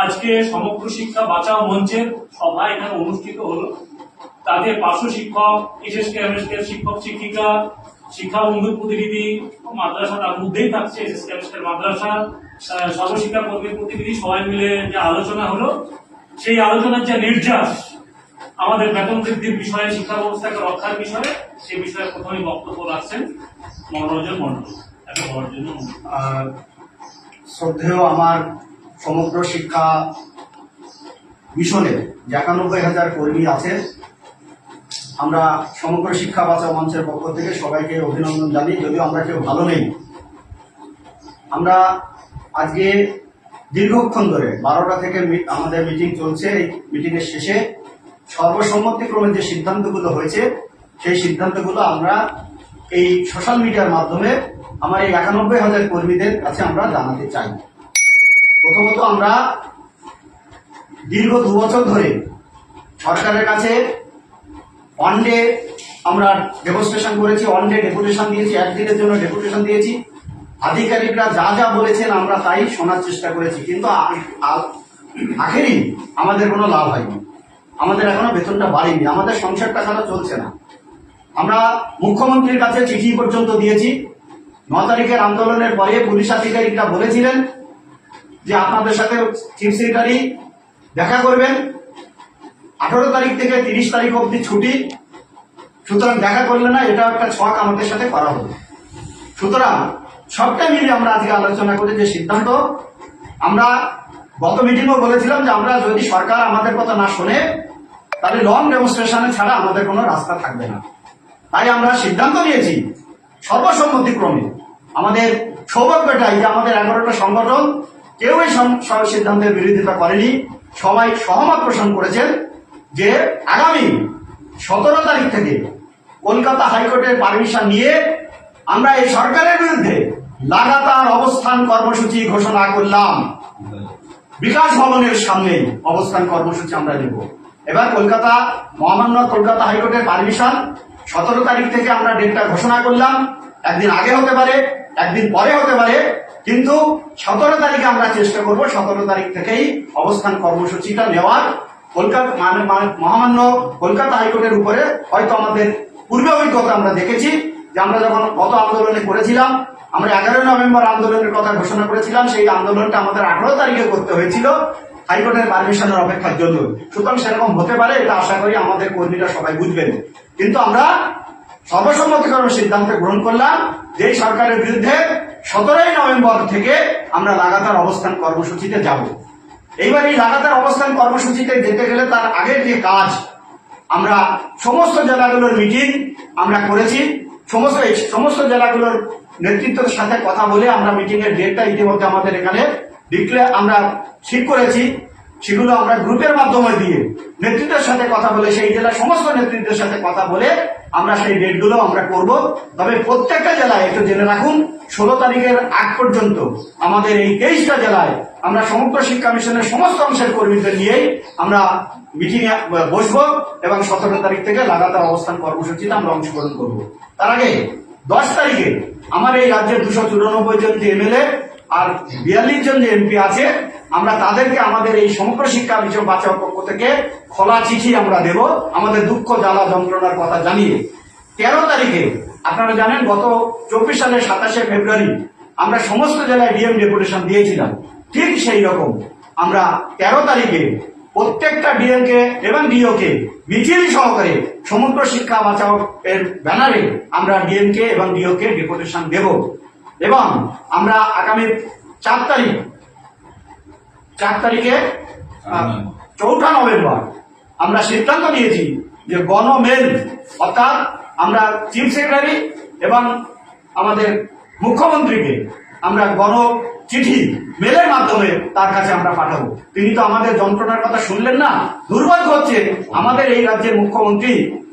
আজকে সমগ্র শিক্ষা বাঁচাও মঞ্চের সভা এখানে অনুষ্ঠিত হলো। তাদের পার্শ্ব শিক্ষক এসএসকে এমএসকে শিক্ষক, শিক্ষিকা, শিক্ষা বন্ধু প্রতিনিধি মাদ্রাসা তার মধ্যেই থাকছে এসএসকে এমএসকে মাদ্রাসা সর্বশিক্ষা কর্মীর প্রতিনিধি সবাই মিলে যে আলোচনা হলো, সেই আলোচনার যে নির্যাস আমাদের বেতন বৃদ্ধির বিষয়ে, শিক্ষা ব্যবস্থাকে রক্ষার বিষয়ে, সে বিষয়ে প্রথমেই বক্তব্য রাখছেন মনোরঞ্জন মন্ডল বলার জন্য আর শ্রদ্ধেয় আমার সমগ্র শিক্ষা মিশনের যে একানব্বই হাজার কর্মী আছে আমরা সমগ্র শিক্ষা বাঁচাও মঞ্চের পক্ষ থেকে সবাইকে অভিনন্দন জানি যদিও আমরা কেউ ভালো নেই। আমরা আজকে দীর্ঘক্ষণ ধরে বারোটা থেকে আমাদের মিটিং চলছে। এই মিটিংয়ের শেষে সর্বসম্মতিক্রমে যে সিদ্ধান্তগুলো হয়েছে, সেই সিদ্ধান্তগুলো আমরা এই সোশ্যাল মিডিয়ার মাধ্যমে আমার এই একানব্বই হাজার কর্মীদের কাছে আমরা জানাতে চাই। প্রথমত আমরা দীর্ঘ দু বছর ধরে সরকারের কাছে ওয়ান ডে আমরা ডেমনস্ট্রেশন করেছি ওয়ান ডে ডেপুটেশন দিয়েছি একদিনের জন্য ডেপুটেশন দিয়েছি। আধিকারিকরা যা যা বলেছেন আমরা তাই শোনার চেষ্টা করেছি, কিন্তু আখেরই আমাদের কোনো লাভ হয়নি। আমাদের এখনও বেতনটা বাড়েনি, আমাদের সংসার টাকাটা চলছে না। আমরা মুখ্যমন্ত্রীর কাছে চিঠি পর্যন্ত দিয়েছি। ন তারিখের আন্দোলনের পরে পুলিশ আধিকারিকরা বলেছিলেন যে আপনাদের সাথে চিফ সেক্রেটারি দেখা করবেন। আঠারো তারিখ থেকে তিরিশ তারিখ অবধি ছুটি। সুতরাং দেখা করলে না এটা একটা ছক আমাদের সাথে করা হবে। সুতরাং সবটা মিলে আমরা আজকে আলোচনা করে যে সিদ্ধান্ত, আমরা গত মিটিংও বলেছিলাম যে আমরা যদি সরকার আমাদের কথা না শোনে, তাহলে লং ডেমনস্ট্রেশনে ছাড়া আমাদের কোনো রাস্তা থাকবে না। তাই আমরা সিদ্ধান্ত নিয়েছি, সর্বসম্মতিক্রমে আমাদের সৌভাগ্য এটাই যে আমাদের এগারোটা সংগঠন সম- সব সিদ্ধান্তের বিরোধিতা করেনি। সবাই সহমত পোষণ করেছেন যে আগামী সতেরো তারিখ থেকে কলকাতা হাইকোর্টের পারমিশন নিয়ে আমরা এই সরকারের বিরুদ্ধে লাগাতার অবস্থান কর্মসূচি ঘোষণা করলাম। বিকাশ ভবনের সামনে অবস্থান কর্মসূচি আমরা নেব। এবার কলকাতা, মহামান্য কলকাতা হাইকোর্টের পারমিশন, সতেরো তারিখ থেকে আমরা ডেটটা ঘোষণা করলাম। একদিন আগে হতে পারে, একদিন পরে হতে পারে। কিন্তু সতেরো তারিখে আমরা চেষ্টা করব, সতেরো তারিখ থেকেই অবস্থান কর্মসূচিটা নেওয়ার। কলকাতা মানে- মানে- মহামান্য কলকাতা হাইকোর্টের উপরে হয়তো আমাদের পূর্বে অভিজ্ঞতা আমরা দেখেছি যে আমরা যখন গত আন্দোলনে করেছিলাম, আমরা এগারোই নভেম্বর আন্দোলনের কথা ঘোষণা করেছিলাম, সেই আন্দোলনটা আমাদের আঠারো তারিখে করতে হয়েছিল। হাইকোর্টের পারমিশনের অপেক্ষার জন্য। সুতরাং সেরকম হতে পারে, এটা আশা করি আমাদের কর্মীরা সবাই বুঝবেন। কিন্তু আমরা সর্বসম্মতিকরণ সিদ্ধান্ত গ্রহণ করলাম যে সরকারের বিরুদ্ধে সতেরোই নভেম্বর থেকে আমরা লাগাতার অবস্থান কর্মসূচিতে যাব। এইবার এই লাগাতার অবস্থান কর্মসূচিতে যেতে গেলে তার আগের যে কাজ, আমরা সমস্ত জেলাগুলোর মিটিং আমরা করেছি। সমস্ত সমস্ত জেলাগুলোর নেতৃত্বের সাথে কথা বলে আমরা মিটিং এর ডেটটা ইতিমধ্যে আমাদের এখানে ডিক্লেয়ার আমরা ঠিক করেছি। সেগুলো আমরা গ্রুপের মাধ্যমে দিয়ে নেতৃত্বের সাথে কথা বলে, সেই জেলার সমস্ত নেতৃত্বের সাথে কথা বলে আমরা সেই ডেটগুলো আমরা করব। তবে প্রত্যেকটা জেলায় একটু জেনে রাখুন, ষোলো তারিখের আগ পর্যন্ত আমাদের এই তেইশটা জেলায় আমরা সমগ্র শিক্ষা মিশনের সমস্ত অংশের কর্মীদের নিয়েই আমরা মিটিং বসবো এবং সতেরো তারিখ থেকে লাগাতার অবস্থান কর্মসূচিতে আমরা অংশগ্রহণ করব। তার আগে দশ তারিখে আমার এই রাজ্যের দুশো চুরানব্বই জন এমএলএ আর বিয়াল্লিশ জন যে এমপি আছে, আমরা তাদেরকে আমাদের এই সমগ্র শিক্ষা মিশন বাঁচাও পক্ষ থেকে খোলা চিঠি আমরা দেব, আমাদের দুঃখ, জ্বালা, যন্ত্রণার কথা জানিয়ে। তেরো তারিখে, আপনারা জানেন, গত চব্বিশ সালের সাতাশে ফেব্রুয়ারি আমরা সমস্ত জেলায় ডিএম ডেপুটেশন দিয়েছিলাম। ঠিক সেই রকম আমরা তেরো তারিখে প্রত্যেকটা ডিএমকে এবং ডিওকে মিছিল সহকারে সমগ্র শিক্ষা বাঁচাও এর ব্যানারে আমরা ডিএমকে এবং ডিওকে ডেপুটেশন দেব। এবং আমরা আগামী চার তারিখ, চার তারিখে চৌঠা নভেম্বর আমরা সিদ্ধান্ত নিয়েছি যে গণমেল অর্থাৎ আমরা চিফ সেক্রেটারি এবং আমাদের মুখ্যমন্ত্রীকে আমরা গণ চিঠি মেলের মাধ্যমে তার কাছে আমরা পাঠাবো। তিনি তো আমাদের যন্ত্রণার কথা শুনলেন না? দুর্ভাগ্য হচ্ছে আমাদের এই রাজ্যের মুখ্যমন্ত্রী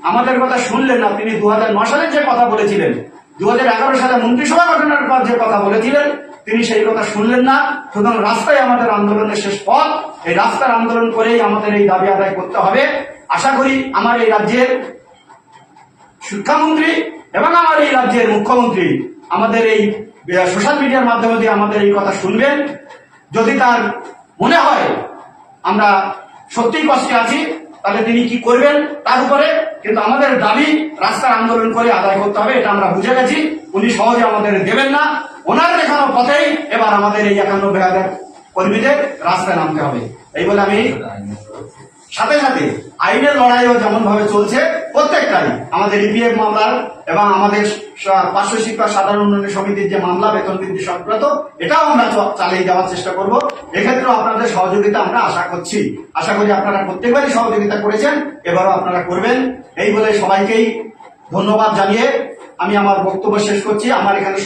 আমাদের কথা শুনলেন না। তিনি দু সালে যে কথা বলেছিলেন দু হাজার এগারো সালে মন্ত্রিসভা গঠনের পর যে কথা বলেছিলেন, তিনি সেই কথা শুনলেন না। সুতরাং রাস্তায় আমাদের আন্দোলনের শেষ পথ, এই রাস্তার আন্দোলন করেই আমাদের এই দাবি আদায় করতে হবে। আশা করি আমার এই রাজ্যের শিক্ষামন্ত্রী এবং আমার এই রাজ্যের মুখ্যমন্ত্রী আমাদের এই সোশ্যাল মিডিয়ার মাধ্যমে দিয়ে আমাদের এই কথা শুনবেন। যদি তার মনে হয় আমরা সত্যিই কষ্টে আছি, তাহলে তিনি কি করবেন? তার উপরে কিন্তু আমাদের দাবি, রাস্তার আন্দোলন করে আদায় করতে হবে, এটা আমরা বুঝে গেছি। উনি সহজে আমাদের দেবেন না। ওনার দেখানো পথেই এবার আমাদের এই একানব্বই হাজার কর্মীদের রাস্তায় নামতে হবে। এই বলে আমি সাথে সাথে আইনের লড়াইও যেমন ভাবে চলছে প্রত্যেকটাই আমাদের ইপিএফ মামলার এবং আমাদের পার্শ্ব শিক্ষা সাধারণ উন্নয়ন সমিতির যে মামলা, বেতন বৃদ্ধি সংক্রান্ত, এটাও আমরা চালিয়ে যাওয়ার চেষ্টা করব। এক্ষেত্রেও আপনাদের সহযোগিতা আমরা আশা করছি। আশা করি আপনারা প্রত্যেকবারই সহযোগিতা করেছেন, এবারও আপনারা করবেন। এই বলে সবাইকেই ধন্যবাদ জানিয়ে আমি আমার বক্তব্য শেষ করছি। আমার এখানে